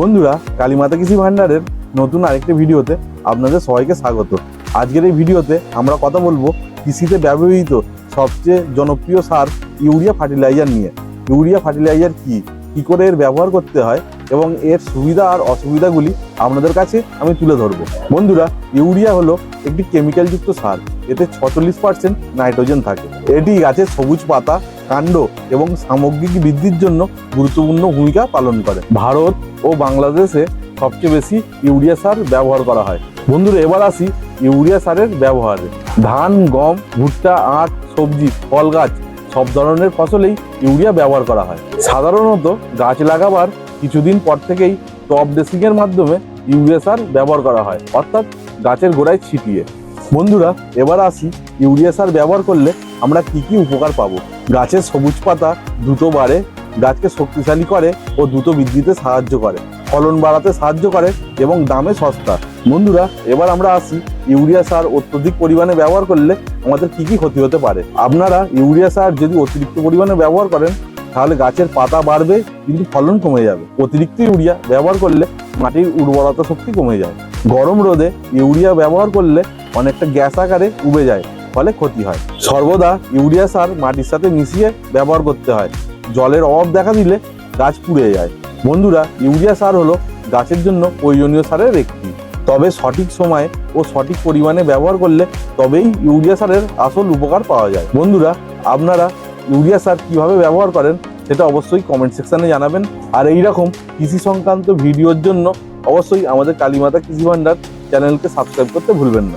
বন্ধুরা, কালীমাতা কৃষি ভান্ডারের নতুন আরেকটি ভিডিওতে আপনাদের সবাইকে স্বাগত। আজকের এই ভিডিওতে আমরা কথা বলব কৃষিতে ব্যবহৃত সবচেয়ে জনপ্রিয় সার ইউরিয়া ফার্টিলাইজার নিয়ে। ইউরিয়া ফার্টিলাইজার কি? কী করে এর ব্যবহার করতে হয়? এবং এর সুবিধা আর অসুবিধাগুলি আপনাদের কাছে আমি তুলে ধরবো। বন্ধুরা, ইউরিয়া হলো একটি কেমিক্যালযুক্ত সার, এতে ছচল্লিশ পার্সেন্ট নাইট্রোজেন থাকে। এটি গাছের সবুজ পাতা, কাণ্ড এবং সামগ্রিক বৃদ্ধির জন্য গুরুত্বপূর্ণ ভূমিকা পালন করে। ভারত ও বাংলাদেশে সবচেয়ে বেশি ইউরিয়া সার ব্যবহার করা হয়। বন্ধুরা, এবার আসি ইউরিয়া সারের ব্যবহারে। ধান, গম, ভুট্টা, আখ, সবজি, ফল, গাছ সব ধরনের ফসলেই ইউরিয়া ব্যবহার করা হয়। সাধারণত গাছ লাগাবার কিছুদিন পর থেকেই টপ ড্রেসিংয়ের মাধ্যমে ইউরিয়া সার ব্যবহার করা হয়, অর্থাৎ গাছের গোড়ায় ছিটিয়ে। বন্ধুরা, এবার আসি ইউরিয়া সার ব্যবহার করলে আমরা কি কি উপকার পাবো? গাছের সবুজ পাতা দ্রুত বাড়ে, গাছকে শক্তিশালী করে ও দ্রুত বৃদ্ধিতে সাহায্য করে, ফলন বাড়াতে সাহায্য করে এবং দামে সস্তা। বন্ধুরা, এবার আমরা আসি ইউরিয়া সার অত্যধিক পরিমাণে ব্যবহার করলে আমাদের কি কি ক্ষতি হতে পারে? আপনারা ইউরিয়া সার যদি অতিরিক্ত পরিমাণে ব্যবহার করেন তাহলে গাছের পাতা বাড়বে, কিন্তু ফলন কমে যাবে। অতিরিক্ত ইউরিয়া ব্যবহার করলে মাটির উর্বরতা শক্তি কমে যায়। গরম রোদে ইউরিয়া ব্যবহার করলে অনেকটা গ্যাস আকারে উবে যায়, ফলে ক্ষতি হয়। সর্বদা ইউরিয়া সার মাটির সাথে মিশিয়ে ব্যবহার করতে হয়। জলের অভাব দেখা দিলে গাছ পুড়ে যায়। বন্ধুরা, ইউরিয়া সার হলো গাছের জন্য প্রয়োজনীয় সারের একটি। তবে সঠিক সময়ে ও সঠিক পরিমাণে ব্যবহার করলে তবেই ইউরিয়া সারের আসল উপকার পাওয়া যায়। বন্ধুরা, আপনারা ইউরিয়া সার কীভাবে ব্যবহার করেন সেটা অবশ্যই কমেন্ট সেকশানে জানাবেন। আর এই রকম কৃষি সংক্রান্ত ভিডিওর জন্য অবশ্যই আমাদের কালীমাতা কৃষি ভাণ্ডার চ্যানেলকে সাবস্ক্রাইব করতে ভুলবেন না।